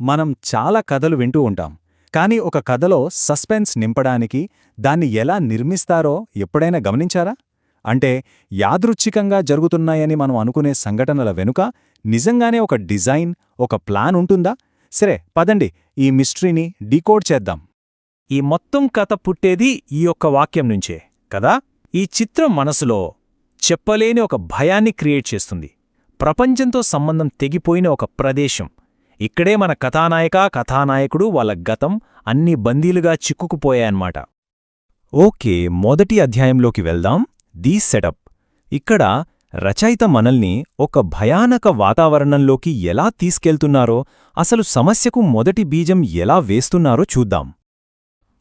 మనం చాలా కథలు వింటూ ఉంటాం. కానీ ఒక కథలో సస్పెన్స్ నింపడానికి దాన్ని ఎలా నిర్మిస్తారో ఎప్పుడైనా గమనించారా? అంటే యాదృచ్ఛికంగా జరుగుతున్నాయని మనం అనుకునే సంఘటనల వెనుక నిజంగానే ఒక డిజైన్ ఒక ప్లాన్ ఉంటుందా? సరే పదండి ఈ మిస్టరీని డీకోడ్ చేద్దాం. ఈ మొత్తం కథ పుట్టేది ఈ యొక్క వాక్యం నుంచే కదా? ఈ చిత్రం మనసులో చెప్పలేని ఒక భయాన్ని క్రియేట్ చేస్తుంది. ప్రపంచంతో సంబంధం తెగిపోయిన ఒక ప్రదేశం. ఇక్కడే మన కథానాయక కథానాయకుడు వాళ్ళ గతం అన్ని బందీలుగా చిక్కుకుపోయాయన్నమాట. ఓకే మొదటి అధ్యాయంలోకి వెళ్దాం. The setup. ఇక్కడ రచయిత మనల్ని ఒక భయానక వాతావరణంలోకి ఎలా తీసుకెళ్తున్నారో అసలు సమస్యకు మొదటి బీజం ఎలా వేస్తున్నారో చూద్దాం.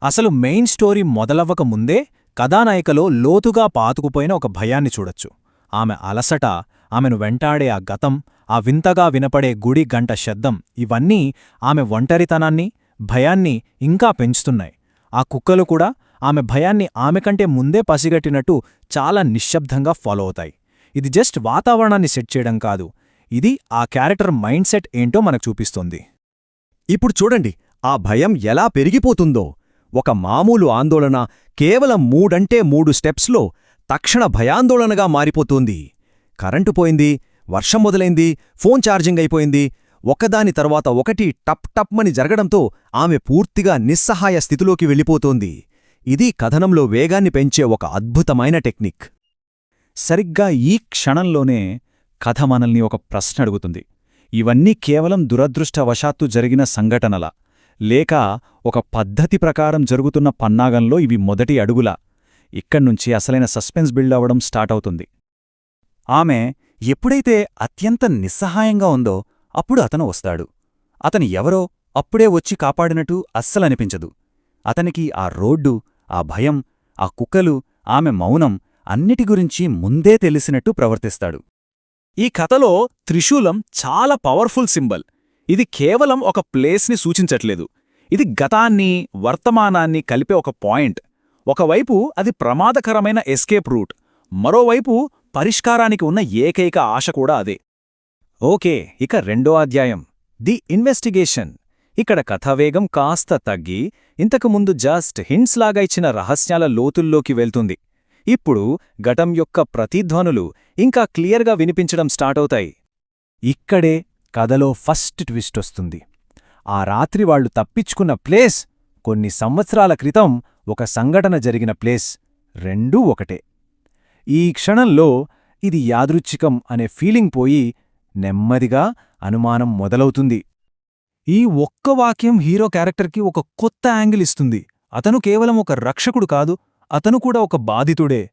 అసలు మెయిన్ స్టోరీ మొదలవ్వక ముందే కథానాయికలో లోతుగా పాతుకుపోయిన ఒక భయాన్ని చూడొచ్చు. ఆమె అలసట ఆమెను వెంటాడే ఆ గతం ఆ వింతగా వినపడే గుడి గంట శబ్దం ఇవన్నీ ఆమె ఒంటరితనాన్ని భయాన్ని ఇంకా పెంచుతున్నాయి. ఆ కుక్కలు కూడా ఆమె భయాన్ని ఆమె కంటే ముందే పసిగట్టినట్టు చాలా నిశ్శబ్దంగా ఫాలో అవుతాయి. ఇది జస్ట్ వాతావరణాన్ని సెట్ చేయడం కాదు. ఇది ఆ క్యారెక్టర్ మైండ్ సెట్ ఏంటో మనకు చూపిస్తోంది. ఇప్పుడు చూడండి ఆ భయం ఎలా పెరిగిపోతుందో. ఒక మామూలు ఆందోళన కేవలం మూడంటే మూడు స్టెప్స్లో తక్షణ భయాందోళనగా మారిపోతుంది. కరెంటు పోయింది వర్షం మొదలైంది ఫోన్ ఛార్జింగ్ అయిపోయింది. ఒకదాని తర్వాత ఒకటి టప్ టప్మని జరగడంతో ఆమె పూర్తిగా నిస్సహాయ స్థితిలోకి వెళ్ళిపోతోంది. ఇది కథనంలో వేగాన్ని పెంచే ఒక అద్భుతమైన టెక్నిక్. సరిగ్గా ఈ క్షణంలోనే కథ మనల్ని ఒక ప్రశ్న అడుగుతుంది. ఇవన్నీ కేవలం దురదృష్టవశాత్తు జరిగిన సంఘటనల లేక ఒక పద్ధతి ప్రకారం జరుగుతున్న పన్నాగంలో ఇవి మొదటి అడుగులా. ఇక్కడ్నుంచి అసలైన సస్పెన్స్ బిల్డ్ అవ్వడం స్టార్ట్ అవుతుంది. ఆమె ఎప్పుడైతే అత్యంత నిస్సహాయంగా ఉందో అప్పుడు అతను వస్తాడు. అతను ఎవరో అప్పుడే వచ్చి కాపాడినట్టు అస్సలనిపించదు. అతనికి ఆ రోడ్డు ఆ భయం ఆ కుక్కలు ఆమె మౌనం అన్నిటి గురించి ముందే తెలిసినట్టు ప్రవర్తిస్తాడు. ఈ కథలో త్రిశూలం చాలా పవర్ఫుల్ సింబల్. ఇది కేవలం ఒక ప్లేస్ని సూచించట్లేదు. ఇది గతాన్ని వర్తమానాన్ని కలిపే ఒక పాయింట్. ఒకవైపు అది ప్రమాదకరమైన ఎస్కేప్ రూట్. మరోవైపు పరిష్కారానికి ఉన్న ఏకైక ఆశ కూడా అదే. ఓకే ఇక రెండో అధ్యాయం. The investigation. ఇక్కడ కథావేగం కాస్త తగ్గి ఇంతకుముందు జస్ట్ హింట్స్ లాగా ఇచ్చిన రహస్యాల లోతుల్లోకి వెళ్తుంది. ఇప్పుడు ఘటం యొక్క ప్రతిధ్వనులు ఇంకా క్లియర్గా వినిపించడం స్టార్ట్ అవుతాయి. ఇక్కడే కథలో ఫస్ట్ ట్విస్ట్ వస్తుంది. ఆ రాత్రి వాళ్ళు తప్పించుకున్న ప్లేస్ కొన్ని సంవత్సరాల క్రితం ఒక సంఘటన జరిగిన ప్లేస్ రెండూ ఒకటే. ఈ క్షణంలో ఇది యాదృచ్ఛికం అనే ఫీలింగ్ పోయి నెమ్మదిగా అనుమానం మొదలవుతుంది. ఈ ఒక్క వాక్యం హీరో క్యారెక్టర్కి ఒక కొత్త యాంగిల్ ఇస్తుంది. అతను కేవలం ఒక రక్షకుడు కాదు అతను కూడా ఒక బాధితుడే.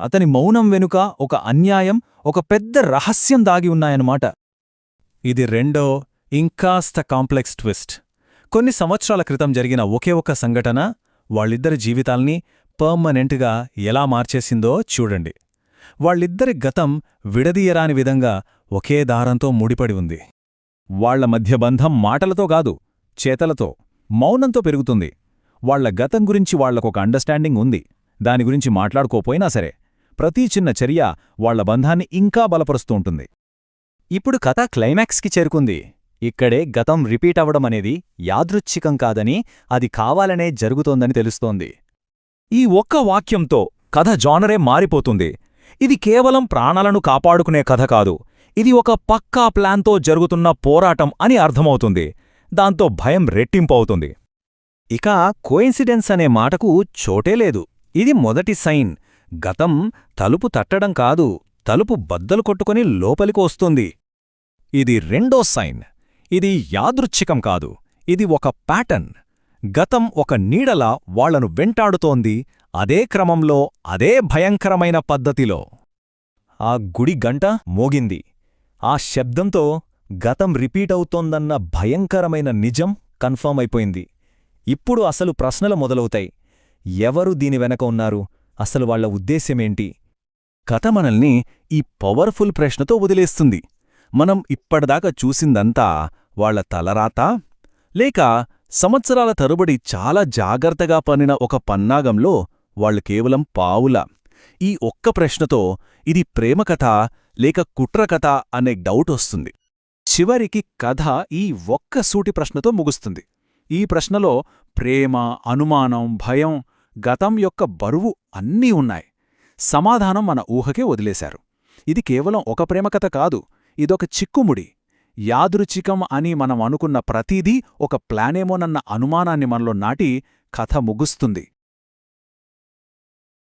అతని మౌనం వెనుక ఒక అన్యాయం ఒక పెద్ద రహస్యం దాగి ఉన్నాయన్నమాట. ఇది రెండో ఇంకాస్త కాంప్లెక్స్ ట్విస్ట్. కొన్ని సంవత్సరాల క్రితం జరిగిన ఒకే ఒక సంఘటన వాళ్ళిద్దరి జీవితాల్ని పర్మనెంట్గా ఎలా మార్చేసిందో చూడండి. వాళ్ళిద్దరి గతం విడదీయరాని విధంగా ఒకే దారంతో ముడిపడి ఉంది. వాళ్ళ మధ్య బంధం మాటలతో కాదు చేతలతో మౌనంతో పెరుగుతుంది. వాళ్ళ గతం గురించి వాళ్ళకొక అండర్స్టాండింగ్ ఉంది. దాని గురించి మాట్లాడుకోపోయినా సరే ప్రతీ చిన్న చర్య వాళ్ళ బంధాన్ని ఇంకా బలపరుస్తూ ఉంటుంది. ఇప్పుడు కథ క్లైమాక్స్కి చేరుకుంది. ఇక్కడే గతం రిపీట్ అవ్వడమనేది యాదృచ్ఛికం కాదని అది కావాలనే జరుగుతోందని తెలుస్తోంది. ఈ ఒక్క వాక్యంతో కథ జానరే మారిపోతుంది. ఇది కేవలం ప్రాణాలను కాపాడుకునే కథ కాదు. ఇది ఒక పక్కా ప్లాన్తో జరుగుతున్న పోరాటం అని అర్థమవుతుంది. దాంతో భయం రెట్టింపవుతుంది. ఇక కోయిన్సిడెన్స్ అనే మాటకు చోటే లేదు. ఇది మొదటి సైన్. గతం తలుపు తట్టడం కాదు. తలుపు బద్దలు కొట్టుకుని లోపలికి వస్తుంది. ఇది రెండో సైన్. ఇది యాదృచ్ఛికం కాదు. ఇది ఒక ప్యాటర్న్. గతం ఒక నీడలా వాళ్ళను వెంటాడుతోంది అదే క్రమంలో అదే భయంకరమైన పద్ధతిలో. ఆ గుడి గంట మోగింది. ఆ శబ్దంతో గతం రిపీట్ అవుతోందన్న భయంకరమైన నిజం కన్ఫర్మ్ అయిపోయింది. ఇప్పుడు అసలు ప్రశ్నలు మొదలవుతాయి. ఎవరు దీని వెనక ఉన్నారు? అసలు వాళ్ళ ఉద్దేశ్యమేంటి? కథ మనల్ని ఈ పవర్ఫుల్ ప్రశ్నతో వదిలేస్తుంది. మనం ఇప్పటిదాకా చూసిందంతా వాళ్ళ తలరాత? లేక సంవత్సరాల తరుబడి చాలా జాగ్రత్తగా పనిన ఒక పన్నాగంలో వాళ్ళు కేవలం పావుల. ఈ ఒక్క ప్రశ్నతో ఇది ప్రేమకథ లేక కుట్రకథ అనే డౌట్ వస్తుంది. చివరికి కథ ఈ ఒక్క సూటి ప్రశ్నతో ముగుస్తుంది. ఈ ప్రశ్నలో ప్రేమ అనుమానం భయం గతం యొక్క బరువు అన్నీ ఉన్నాయి. సమాధానం మన ఊహకే వదిలేశారు. ఇది కేవలం ఒక ప్రేమకథ కాదు ఇదొక చిక్కుముడి. యాదృచ్ఛికం అని మనం అనుకున్న ప్రతిదీ ఒక ప్లానేమోనన్న అనుమానాన్ని మనలో నాటి కథ ముగుస్తుంది.